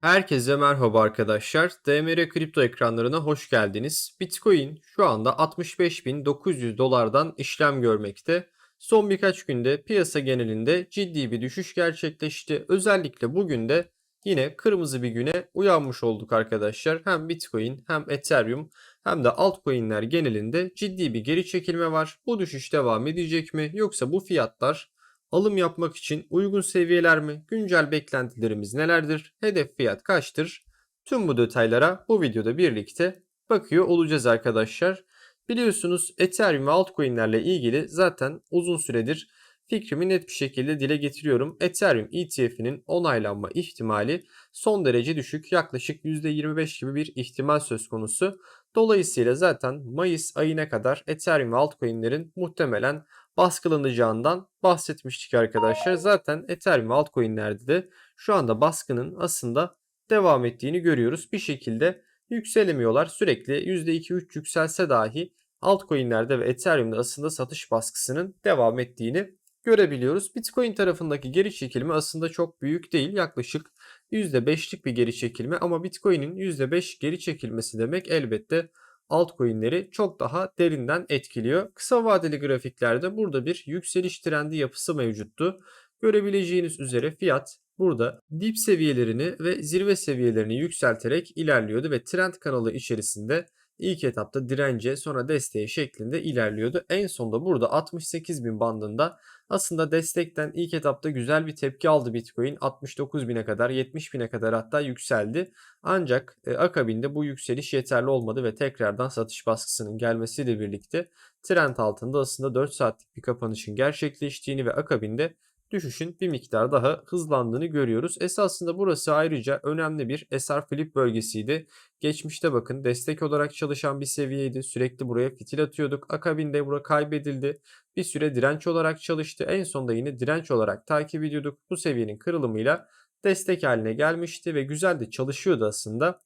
Herkese merhaba arkadaşlar. DMR kripto ekranlarına hoş geldiniz. Bitcoin şu anda 65.900 dolardan işlem görmekte. Son birkaç günde piyasa genelinde ciddi bir düşüş gerçekleşti. Özellikle bugün de yine kırmızı bir güne uyanmış olduk arkadaşlar. Hem Bitcoin hem Ethereum hem de altcoin'ler genelinde ciddi bir geri çekilme var. Bu düşüş devam edecek mi yoksa bu fiyatlar Alım yapmak için uygun seviyeler mi? Güncel beklentilerimiz nelerdir? Hedef fiyat kaçtır? Tüm bu detaylara bu videoda birlikte bakıyor olacağız arkadaşlar. Biliyorsunuz Ethereum ve altcoin'lerle ilgili zaten uzun süredir fikrimi net bir şekilde dile getiriyorum. Ethereum ETF'inin onaylanma ihtimali son derece düşük. Yaklaşık %25 gibi bir ihtimal söz konusu. Dolayısıyla zaten Mayıs ayına kadar Ethereum ve altcoin'lerin muhtemelen baskılanacağından bahsetmiştik arkadaşlar. Zaten Ethereum altcoin'lerde de şu anda baskının aslında devam ettiğini görüyoruz. Bir şekilde yükselemiyorlar. Sürekli %2-3 yükselse dahi altcoin'lerde ve Ethereum'da aslında satış baskısının devam ettiğini görebiliyoruz. Bitcoin tarafındaki geri çekilme aslında çok büyük değil. Yaklaşık %5'lik bir geri çekilme ama Bitcoin'in %5 geri çekilmesi demek elbette altcoin'leri çok daha derinden etkiliyor. Kısa vadeli grafiklerde burada bir yükseliş trendi yapısı mevcuttu. Görebileceğiniz üzere fiyat burada dip seviyelerini ve zirve seviyelerini yükselterek ilerliyordu ve trend kanalı içerisinde ilk etapta dirence sonra desteğe şeklinde ilerliyordu. En sonunda burada 68 bin bandında aslında destekten ilk etapta güzel bir tepki aldı Bitcoin. 69 bine kadar 70 bine kadar hatta yükseldi. Ancak e, akabinde bu yükseliş yeterli olmadı ve tekrardan satış baskısının gelmesiyle birlikte trend altında aslında 4 saatlik bir kapanışın gerçekleştiğini ve akabinde düşüşün bir miktar daha hızlandığını görüyoruz. Esasında burası ayrıca önemli bir SR flip bölgesiydi. Geçmişte bakın destek olarak çalışan bir seviyeydi. Sürekli buraya fitil atıyorduk. Akabinde bura kaybedildi. Bir süre direnç olarak çalıştı. En sonunda yine direnç olarak takip ediyorduk. Bu seviyenin kırılımıyla destek haline gelmişti ve güzel de çalışıyordu aslında.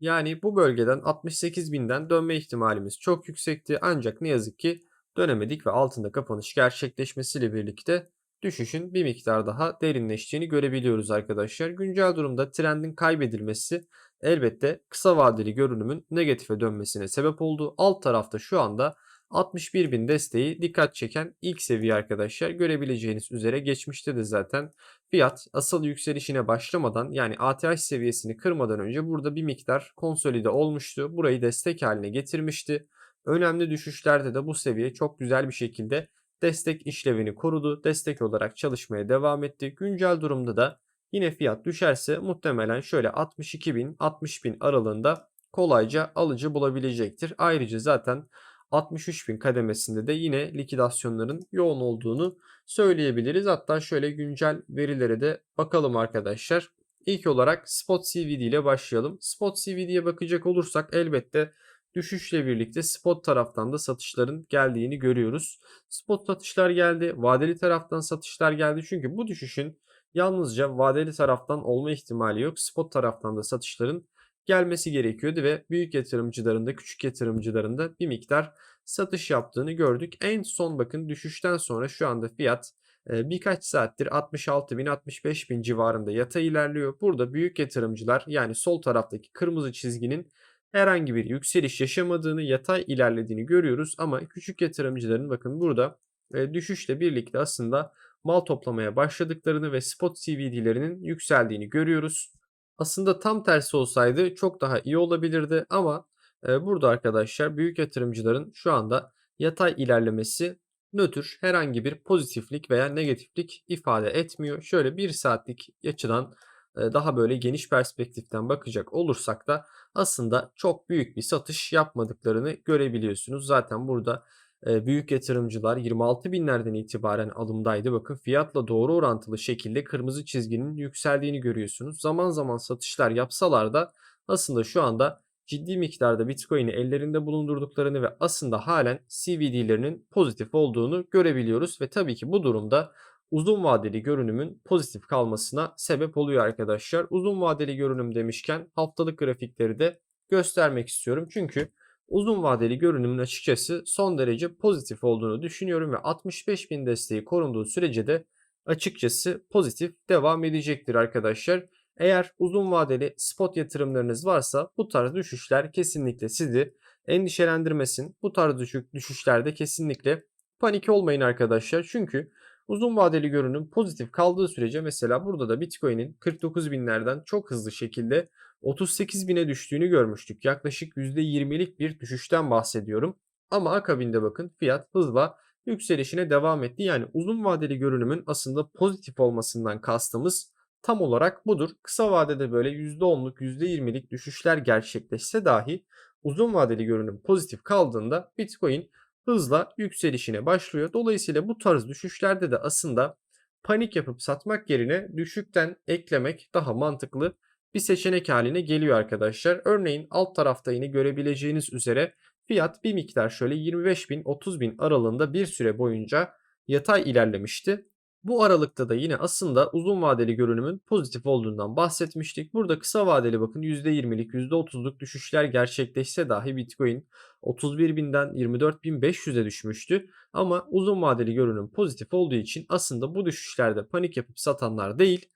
Yani bu bölgeden 68 binden dönme ihtimalimiz çok yüksekti. Ancak ne yazık ki dönemedik ve altında kapanış gerçekleşmesiyle birlikte düşüşün bir miktar daha derinleştiğini görebiliyoruz arkadaşlar. Güncel durumda trendin kaybedilmesi elbette kısa vadeli görünümün negatife dönmesine sebep oldu. Alt tarafta şu anda 61 bin desteği dikkat çeken ilk seviye arkadaşlar. Görebileceğiniz üzere geçmişte de zaten fiyat asıl yükselişine başlamadan yani ATH seviyesini kırmadan önce burada bir miktar konsolide olmuştu. Burayı destek haline getirmişti. Önemli düşüşlerde de bu seviye çok güzel bir şekilde destek işlevini korudu. Destek olarak çalışmaya devam etti. Güncel durumda da yine fiyat düşerse muhtemelen şöyle 62 bin 60 bin aralığında kolayca alıcı bulabilecektir. Ayrıca zaten 63 bin kademesinde de yine likidasyonların yoğun olduğunu söyleyebiliriz. Hatta şöyle güncel verilere de bakalım arkadaşlar. İlk olarak Spot CVD ile başlayalım. Spot CVD'ye bakacak olursak elbette düşüşle birlikte spot taraftan da satışların geldiğini görüyoruz. Spot satışlar geldi, vadeli taraftan satışlar geldi. Çünkü bu düşüşün yalnızca vadeli taraftan olma ihtimali yok. Spot taraftan da satışların gelmesi gerekiyordu ve büyük yatırımcıların da küçük yatırımcıların da bir miktar satış yaptığını gördük. En son bakın düşüşten sonra şu anda fiyat birkaç saattir 66 bin 65 bin civarında yata ilerliyor. Burada büyük yatırımcılar yani sol taraftaki kırmızı çizginin herhangi bir yükseliş yaşamadığını, yatay ilerlediğini görüyoruz ama küçük yatırımcıların bakın burada e, düşüşle birlikte aslında mal toplamaya başladıklarını ve spot CVD'lerinin yükseldiğini görüyoruz. Aslında tam tersi olsaydı çok daha iyi olabilirdi ama e, burada arkadaşlar büyük yatırımcıların şu anda yatay ilerlemesi nötr herhangi bir pozitiflik veya negatiflik ifade etmiyor. Şöyle bir saatlik açıdan daha böyle geniş perspektiften bakacak olursak da aslında çok büyük bir satış yapmadıklarını görebiliyorsunuz. Zaten burada büyük yatırımcılar 26 binlerden itibaren alımdaydı. Bakın fiyatla doğru orantılı şekilde kırmızı çizginin yükseldiğini görüyorsunuz. Zaman zaman satışlar yapsalar da aslında şu anda ciddi miktarda Bitcoin'i ellerinde bulundurduklarını ve aslında halen CVD'lerinin pozitif olduğunu görebiliyoruz. Ve tabii ki bu durumda uzun vadeli görünümün pozitif kalmasına sebep oluyor arkadaşlar. Uzun vadeli görünüm demişken haftalık grafikleri de göstermek istiyorum. Çünkü uzun vadeli görünümün açıkçası son derece pozitif olduğunu düşünüyorum ve 65 bin desteği korunduğu sürece de açıkçası pozitif devam edecektir arkadaşlar. Eğer uzun vadeli spot yatırımlarınız varsa bu tarz düşüşler kesinlikle sizi endişelendirmesin. Bu tarz düşük düşüşlerde kesinlikle panik olmayın arkadaşlar. Çünkü uzun vadeli görünüm pozitif kaldığı sürece mesela burada da Bitcoin'in 49 binlerden çok hızlı şekilde 38 bine düştüğünü görmüştük. Yaklaşık %20'lik bir düşüşten bahsediyorum. Ama akabinde bakın fiyat hızla yükselişine devam etti. Yani uzun vadeli görünümün aslında pozitif olmasından kastımız tam olarak budur. Kısa vadede böyle %10'luk %20'lik düşüşler gerçekleşse dahi uzun vadeli görünüm pozitif kaldığında Bitcoin hızla yükselişine başlıyor. Dolayısıyla bu tarz düşüşlerde de aslında panik yapıp satmak yerine düşükten eklemek daha mantıklı bir seçenek haline geliyor arkadaşlar. Örneğin alt tarafta yine görebileceğiniz üzere fiyat bir miktar şöyle 25 bin 30 bin aralığında bir süre boyunca yatay ilerlemişti. Bu aralıkta da yine aslında uzun vadeli görünümün pozitif olduğundan bahsetmiştik. Burada kısa vadeli bakın %20'lik %30'luk düşüşler gerçekleşse dahi Bitcoin 31.000'den 24.500'e düşmüştü. Ama uzun vadeli görünüm pozitif olduğu için aslında bu düşüşlerde panik yapıp satanlar değil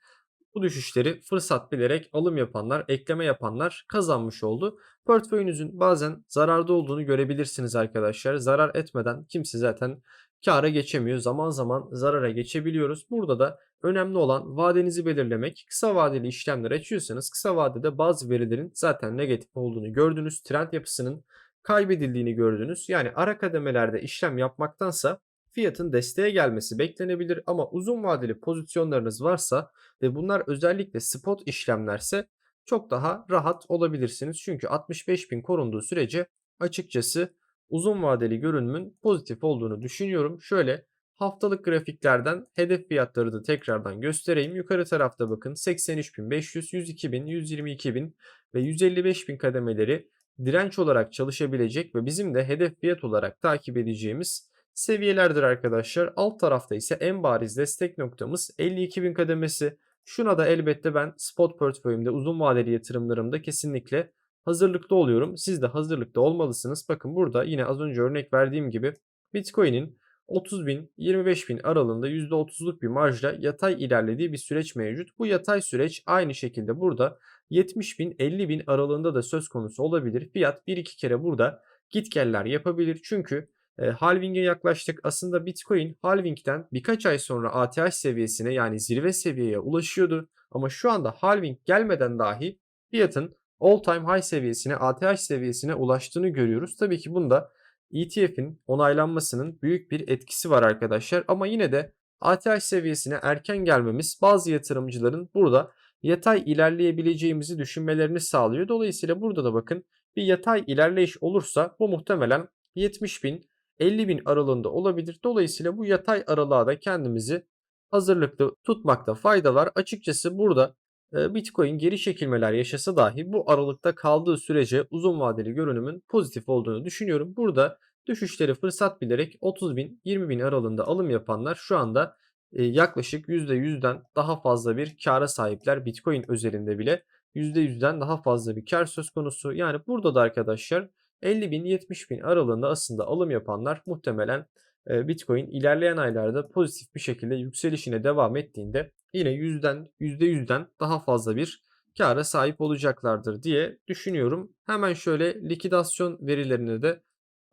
bu düşüşleri fırsat bilerek alım yapanlar, ekleme yapanlar kazanmış oldu. Portföyünüzün bazen zararda olduğunu görebilirsiniz arkadaşlar. Zarar etmeden kimse zaten kâra geçemiyor. Zaman zaman zarara geçebiliyoruz. Burada da önemli olan vadenizi belirlemek. Kısa vadeli işlemler açıyorsanız kısa vadede bazı verilerin zaten negatif olduğunu gördünüz. Trend yapısının kaybedildiğini gördünüz. Yani ara kademelerde işlem yapmaktansa fiyatın desteğe gelmesi beklenebilir ama uzun vadeli pozisyonlarınız varsa ve bunlar özellikle spot işlemlerse çok daha rahat olabilirsiniz. Çünkü 65.000 korunduğu sürece açıkçası uzun vadeli görünümün pozitif olduğunu düşünüyorum. Şöyle haftalık grafiklerden hedef fiyatları da tekrardan göstereyim. Yukarı tarafta bakın 83.500, 102.000, 122.000 ve 155.000 kademeleri direnç olarak çalışabilecek ve bizim de hedef fiyat olarak takip edeceğimiz seviyelerdir arkadaşlar. Alt tarafta ise en bariz destek noktamız 52.000 kademesi. Şuna da elbette ben spot portföyümde uzun vadeli yatırımlarımda kesinlikle hazırlıklı oluyorum. Siz de hazırlıklı olmalısınız. Bakın burada yine az önce örnek verdiğim gibi Bitcoin'in 30 bin 25 bin aralığında %30'luk bir marjla yatay ilerlediği bir süreç mevcut. Bu yatay süreç aynı şekilde burada 70 bin 50 bin aralığında da söz konusu olabilir. Fiyat bir iki kere burada gitgeller yapabilir. Çünkü e, halving'e yaklaştık. Aslında Bitcoin halving'den birkaç ay sonra ATH seviyesine yani zirve seviyeye ulaşıyordu. Ama şu anda halving gelmeden dahi fiyatın all time high seviyesine ATH seviyesine ulaştığını görüyoruz. Tabii ki bunda ETF'in onaylanmasının büyük bir etkisi var arkadaşlar. Ama yine de ATH seviyesine erken gelmemiz bazı yatırımcıların burada yatay ilerleyebileceğimizi düşünmelerini sağlıyor. Dolayısıyla burada da bakın bir yatay ilerleyiş olursa bu muhtemelen 70 bin 50 bin aralığında olabilir. Dolayısıyla bu yatay aralığa da kendimizi hazırlıklı tutmakta fayda var. Açıkçası burada Bitcoin geri çekilmeler yaşasa dahi bu aralıkta kaldığı sürece uzun vadeli görünümün pozitif olduğunu düşünüyorum. Burada düşüşleri fırsat bilerek 30 bin 20 bin aralığında alım yapanlar şu anda yaklaşık %100'den daha fazla bir kara sahipler. Bitcoin özelinde bile %100'den daha fazla bir kar söz konusu. Yani burada da arkadaşlar 50 bin 70 bin aralığında aslında alım yapanlar muhtemelen Bitcoin ilerleyen aylarda pozitif bir şekilde yükselişine devam ettiğinde yine %'den %100'den daha fazla bir kâra sahip olacaklardır diye düşünüyorum. Hemen şöyle likidasyon verilerine de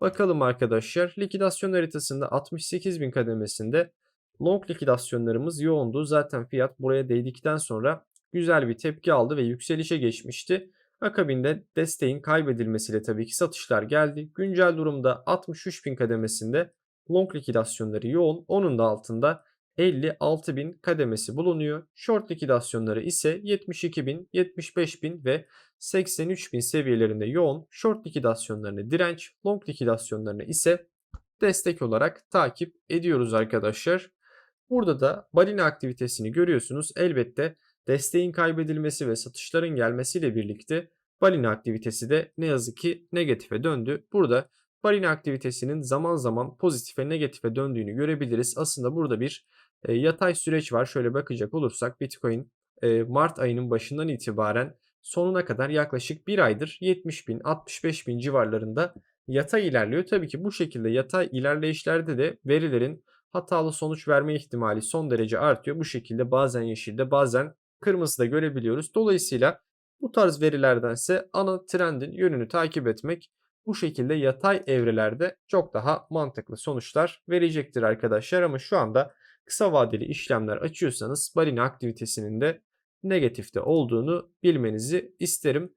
bakalım arkadaşlar. Likidasyon haritasında 68 bin kademesinde long likidasyonlarımız yoğundu. Zaten fiyat buraya değdikten sonra güzel bir tepki aldı ve yükselişe geçmişti. Akabinde desteğin kaybedilmesiyle tabii ki satışlar geldi. Güncel durumda 63 bin kademesinde long likidasyonları yoğun. Onun da altında 56 bin kademesi bulunuyor. Short likidasyonları ise 72 bin, 75 bin ve 83 bin seviyelerinde yoğun. Short likidasyonlarını direnç, long likidasyonlarını ise destek olarak takip ediyoruz arkadaşlar. Burada da balina aktivitesini görüyorsunuz. Elbette desteğin kaybedilmesi ve satışların gelmesiyle birlikte balina aktivitesi de ne yazık ki negatife döndü. Burada balina aktivitesinin zaman zaman pozitife negatife döndüğünü görebiliriz. Aslında burada bir e, yatay süreç var. Şöyle bakacak olursak Bitcoin e, Mart ayının başından itibaren sonuna kadar yaklaşık bir aydır 70 bin 65 bin civarlarında yatay ilerliyor. Tabii ki bu şekilde yatay ilerleyişlerde de verilerin hatalı sonuç verme ihtimali son derece artıyor. Bu şekilde bazen yeşilde bazen kırmızıda görebiliyoruz. Dolayısıyla bu tarz verilerdense ana trendin yönünü takip etmek bu şekilde yatay evrelerde çok daha mantıklı sonuçlar verecektir arkadaşlar. Ama şu anda kısa vadeli işlemler açıyorsanız balina aktivitesinin de negatifte olduğunu bilmenizi isterim.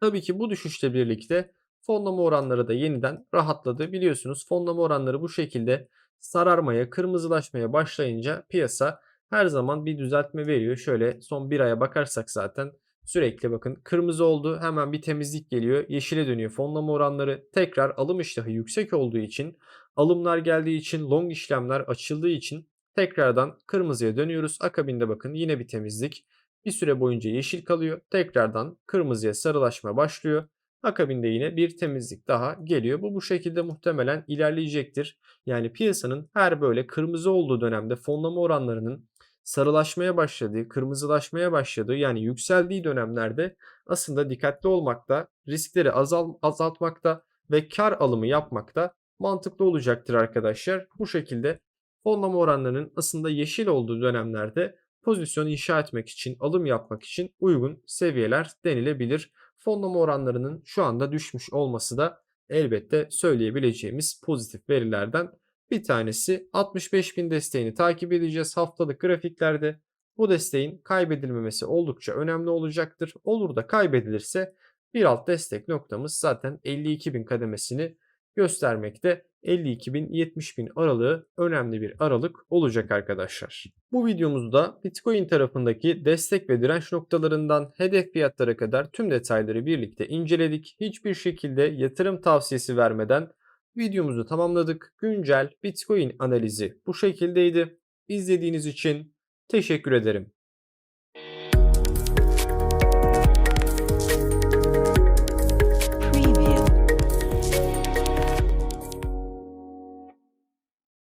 Tabii ki bu düşüşle birlikte fonlama oranları da yeniden rahatladı. Biliyorsunuz fonlama oranları bu şekilde sararmaya, kırmızılaşmaya başlayınca piyasa her zaman bir düzeltme veriyor. Şöyle son bir aya bakarsak zaten sürekli bakın kırmızı oldu hemen bir temizlik geliyor. Yeşile dönüyor fonlama oranları tekrar alım iştahı yüksek olduğu için alımlar geldiği için long işlemler açıldığı için tekrardan kırmızıya dönüyoruz. Akabinde bakın yine bir temizlik. Bir süre boyunca yeşil kalıyor. Tekrardan kırmızıya sarılaşma başlıyor. Akabinde yine bir temizlik daha geliyor. Bu bu şekilde muhtemelen ilerleyecektir. Yani piyasanın her böyle kırmızı olduğu dönemde fonlama oranlarının sarılaşmaya başladığı, kırmızılaşmaya başladığı yani yükseldiği dönemlerde aslında dikkatli olmakta, riskleri azal, azaltmakta ve kar alımı yapmakta mantıklı olacaktır arkadaşlar. Bu şekilde fonlama oranlarının aslında yeşil olduğu dönemlerde pozisyon inşa etmek için, alım yapmak için uygun seviyeler denilebilir. Fonlama oranlarının şu anda düşmüş olması da elbette söyleyebileceğimiz pozitif verilerden bir tanesi 65.000 desteğini takip edeceğiz haftalık grafiklerde. Bu desteğin kaybedilmemesi oldukça önemli olacaktır. Olur da kaybedilirse bir alt destek noktamız zaten 52.000 kademesini göstermekte. 52 bin 70 bin aralığı önemli bir aralık olacak arkadaşlar. Bu videomuzda Bitcoin tarafındaki destek ve direnç noktalarından hedef fiyatlara kadar tüm detayları birlikte inceledik. Hiçbir şekilde yatırım tavsiyesi vermeden videomuzu tamamladık. Güncel Bitcoin analizi bu şekildeydi. İzlediğiniz için teşekkür ederim.